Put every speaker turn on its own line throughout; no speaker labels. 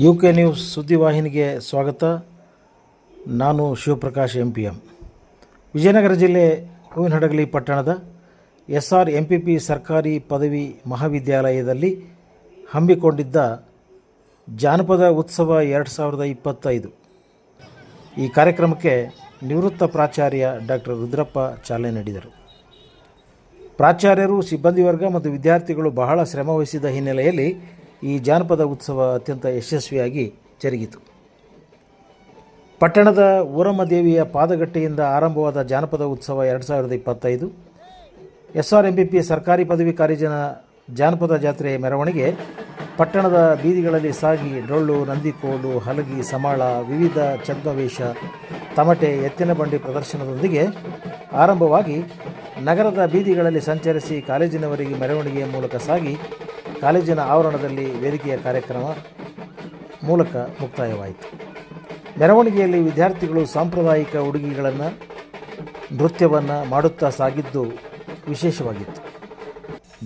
U K news ಸುದ್ದಿವಾಹಿನಿಗೆ ಸ್ವಾಗತ. ನಾನು Shivaprakash M P M Vijayanagara ಜಿಲ್ಲೆ ಹೂವಿನಹಡಗಲಿ ಪಟ್ಟಣದ S R M P P ಸರ್ಕಾರಿ ಪದವಿ ಮಹಾವಿದ್ಯಾಲಯದಲ್ಲಿ ಹಮ್ಮಿಕೊಂಡಿದ್ದ ಜಾನಪದ ಉತ್ಸವ ಎರಡು ಸಾವಿರದ ಇಪ್ಪತ್ತೈದು. ಈ ಕಾರ್ಯಕ್ರಮಕ್ಕೆ ನಿವೃತ್ತ ಪ್ರಾಚಾರ್ಯ ಡಾಕ್ಟರ್ ರುದ್ರಪ್ಪ ಚಾಲನೆ ನೀಡಿದರು. ಪ್ರಾಚಾರ್ಯರು, ಸಿಬ್ಬಂದಿ ವರ್ಗ ಮತ್ತು ವಿದ್ಯಾರ್ಥಿಗಳು ಬಹಳ ಶ್ರಮವಹಿಸಿದ ಹಿನ್ನೆಲೆಯಲ್ಲಿ ಈ ಜಾನಪದ ಉತ್ಸವ ಅತ್ಯಂತ ಯಶಸ್ವಿಯಾಗಿ ಜರುಗಿತು. ಪಟ್ಟಣದ ಊರಮ್ಮದೇವಿಯ ಪಾದಗಟ್ಟೆಯಿಂದ ಆರಂಭವಾದ ಜಾನಪದ ಉತ್ಸವ ಎರಡು ಸಾವಿರದ ಇಪ್ಪತ್ತೈದು. S R M P P ಸರ್ಕಾರಿ ಪದವಿ ಕಾಲೇಜಿನ ಜಾನಪದ ಜಾತ್ರೆಯ ಮೆರವಣಿಗೆ ಪಟ್ಟಣದ ಬೀದಿಗಳಲ್ಲಿ ಸಾಗಿ ಡೊಳ್ಳು, ನಂದಿಕೋಲು, ಹಲಗಿ, ಸಮಾಳ, ವಿವಿಧ ಛದ್ಮವೇಷ, ತಮಟೆ, ಎತ್ತಿನ ಬಂಡಿ ಪ್ರದರ್ಶನದೊಂದಿಗೆ ಆರಂಭವಾಗಿ ನಗರದ ಬೀದಿಗಳಲ್ಲಿ ಸಂಚರಿಸಿ ಕಾಲೇಜಿನವರಿಗೆ ಮೆರವಣಿಗೆಯ ಮೂಲಕ ಸಾಗಿ ಕಾಲೇಜಿನ ಆವರಣದಲ್ಲಿ ವೇದಿಕೆಯ ಕಾರ್ಯಕ್ರಮ ಮೂಲಕ ಮುಕ್ತಾಯವಾಯಿತು. ಮೆರವಣಿಗೆಯಲ್ಲಿ ವಿದ್ಯಾರ್ಥಿಗಳು ಸಾಂಪ್ರದಾಯಿಕ ಉಡುಗೆಗಳನ್ನು, ನೃತ್ಯವನ್ನು ಮಾಡುತ್ತಾ ಸಾಗಿದ್ದು ವಿಶೇಷವಾಗಿತ್ತು.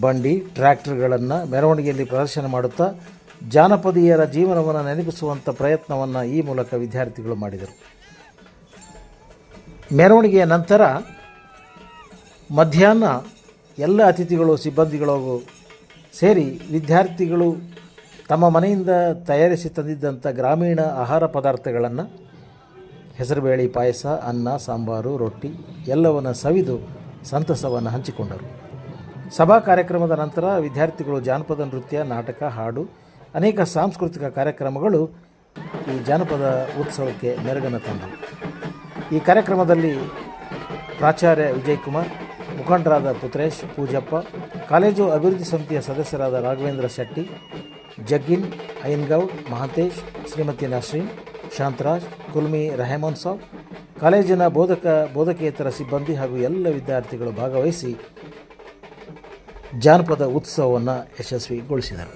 ಬಂಡಿ, ಟ್ರ್ಯಾಕ್ಟರ್ಗಳನ್ನು ಮೆರವಣಿಗೆಯಲ್ಲಿ ಪ್ರದರ್ಶನ ಮಾಡುತ್ತಾ ಜಾನಪದೀಯರ ಜೀವನವನ್ನು ನೆನಪಿಸುವಂಥ ಪ್ರಯತ್ನವನ್ನು ಈ ಮೂಲಕ ವಿದ್ಯಾರ್ಥಿಗಳು ಮಾಡಿದರು. ಮೆರವಣಿಗೆಯ ನಂತರ ಮಧ್ಯಾಹ್ನ ಎಲ್ಲ ಅತಿಥಿಗಳು, ಸಿಬ್ಬಂದಿಗಳು ಸೇರಿ ವಿದ್ಯಾರ್ಥಿಗಳು ತಮ್ಮ ಮನೆಯಿಂದ ತಯಾರಿಸಿ ತಂದಿದ್ದಂಥ ಗ್ರಾಮೀಣ ಆಹಾರ ಪದಾರ್ಥಗಳನ್ನು ಹೆಸರುಬೇಳೆ ಪಾಯಸ, ಅನ್ನ, ಸಾಂಬಾರು, ರೊಟ್ಟಿ ಎಲ್ಲವನ್ನು ಸವಿದು ಸಂತಸವನ್ನು ಹಂಚಿಕೊಂಡರು. ಸಭಾ ಕಾರ್ಯಕ್ರಮದ ನಂತರ ವಿದ್ಯಾರ್ಥಿಗಳು ಜಾನಪದ ನೃತ್ಯ, ನಾಟಕ, ಹಾಡು, ಅನೇಕ ಸಾಂಸ್ಕೃತಿಕ ಕಾರ್ಯಕ್ರಮಗಳು ಈ ಜಾನಪದ ಉತ್ಸವಕ್ಕೆ ಮೆರುಗನ್ನು ತಂದವು. ಈ ಕಾರ್ಯಕ್ರಮದಲ್ಲಿ ಪ್ರಾಚಾರ್ಯ ವಿಜಯಕುಮಾರ್ ಮುಖಂಡರಾದ ಪುತ್ರೇಶ್ ಪೂಜಪ್ಪ, ಕಾಲೇಜು ಅಭಿವೃದ್ಧಿ ಸಮಿತಿಯ ಸದಸ್ಯರಾದ ರಾಘವೇಂದ್ರ ಶೆಟ್ಟಿ, ಜಗ್ಗಿನ್ ಅಯ್ಯನ್ಗೌಡ್ ಮಹಾಂತೇಶ್, ಶ್ರೀಮತಿ ನಸ್ರೀನ್, ಶಾಂತರಾಜ್, ಕುಲ್ಮಿ ರೆಹಮಾನ್ ಸಾಬ್, ಕಾಲೇಜಿನ ಬೋಧಕ, ಬೋಧಕೇತರ ಸಿಬ್ಬಂದಿ ಹಾಗೂ ಎಲ್ಲ ವಿದ್ಯಾರ್ಥಿಗಳು ಭಾಗವಹಿಸಿ ಜಾನಪದ ಉತ್ಸವವನ್ನು ಯಶಸ್ವಿಗೊಳಿಸಿದರು.